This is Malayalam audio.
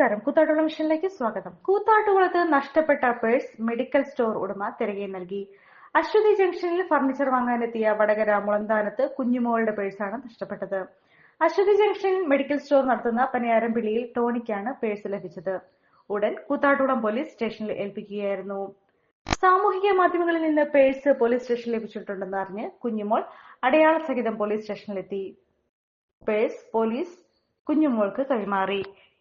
നമസ്കാരം. കൂത്താട്ടുകുളം മിഷനിലേക്ക് സ്വാഗതം. കൂത്താട്ടുകുളത്ത് നഷ്ടപ്പെട്ട പേഴ്സ് മെഡിക്കൽ സ്റ്റോർ ഉടമ തിരികെ നൽകി. അശ്വതി ജംഗ്ഷനിൽ ഫർണിച്ചർ വാങ്ങാനെത്തിയ വടകര മുളന്താനത്ത് കുഞ്ഞുമോളുടെ പേഴ്സാണ് നഷ്ടപ്പെട്ടത്. അശ്വതി ജംഗ്ഷൻ മെഡിക്കൽ സ്റ്റോർ നടത്തുന്ന പനിയാരംപിള്ളിയിൽ ടോണിക്കാണ് പേഴ്സ് ലഭിച്ചത്. ഉടൻ കൂത്താട്ടുകുളം പോലീസ് സ്റ്റേഷനിൽ ഏൽപ്പിക്കുകയായിരുന്നു. സാമൂഹിക മാധ്യമങ്ങളിൽ നിന്ന് പേഴ്സ് പോലീസ് സ്റ്റേഷനിൽ ലഭിച്ചിട്ടുണ്ടെന്ന് അറിഞ്ഞ് കുഞ്ഞുമോൾ അടയാള സഹിതം പോലീസ് സ്റ്റേഷനിലെത്തി. പേഴ്സ് പോലീസ് കുഞ്ഞുമോൾക്ക് കൈമാറി.